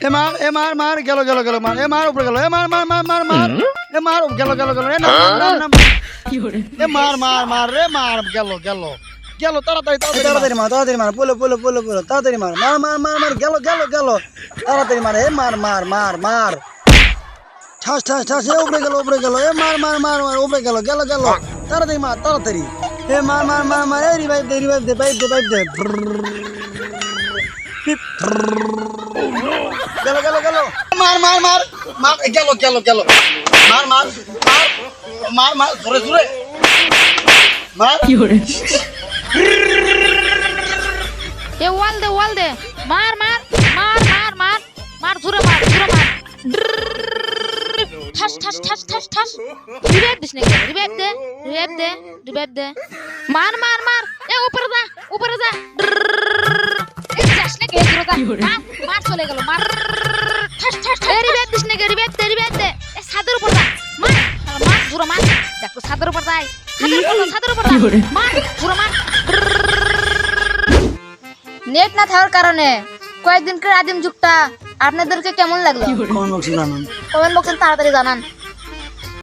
এ মার এ মার মার গেল গেল গেল মার এ মার উপরে গেল এ মার মার মার মার মার এ মার গেল গেল গেল এ নাম নাম এ মার মার মার রে মার গেল গেল গেল তাড়াতাড়ি তাড়াতাড়ি মার তাড়াতাড়ি মার পোলো পোলো পোলো পোলো তাড়াতাড়ি মার মার মার মার মার গেল গেল গেল তাড়াতাড়ি মার এ মার মার মার মার ঠাস ঠাস ঠাস এ উপরে গেল উপরে গেল এ মার মার মার মার উপরে গেল গেল গেল তাড়াতাড়ি মার তাড়াতাড়ি এ মার মার মার মার এ রিভাইভ দে রিভাইভ দে পাইপ দে পাইপ দে গেল গেল গেল মার মার মার মার গেল গেল গেল মার মার মার মার মার জোরে জোরে মার এ ওয়াল দে ওয়াল দে মার মার মার মার মার মার জোরে মার জোরে মার ঠাস ঠাস ঠাস ঠাস ঠাস রিভাইভ দিস নাকি রিভাইভ দে রিভাইভ দে রিভাইভ দে মার মার মার এ উপরে যা উপরে যা এ যাস নাকি এ জোরে যা মার মার চলে গেল মার। ঠাস ঠাস ঠাস এ রিভাইভ দিস নাকি দে এ ছাদের উপর যা মার। মার জোরে মার। দেখ তো ছাদের উপর যাই ছাদের উপর যা, ছাদের উপর মার জোরে মার। নেট না থাকার কারণে কয়েকদিনকার আদিম যুগটা আপনাদেরকে কেমন লাগল? কমেন্ট বক্সে জানান। কমেন্ট বক্সে তাড়াতাড়ি জানান।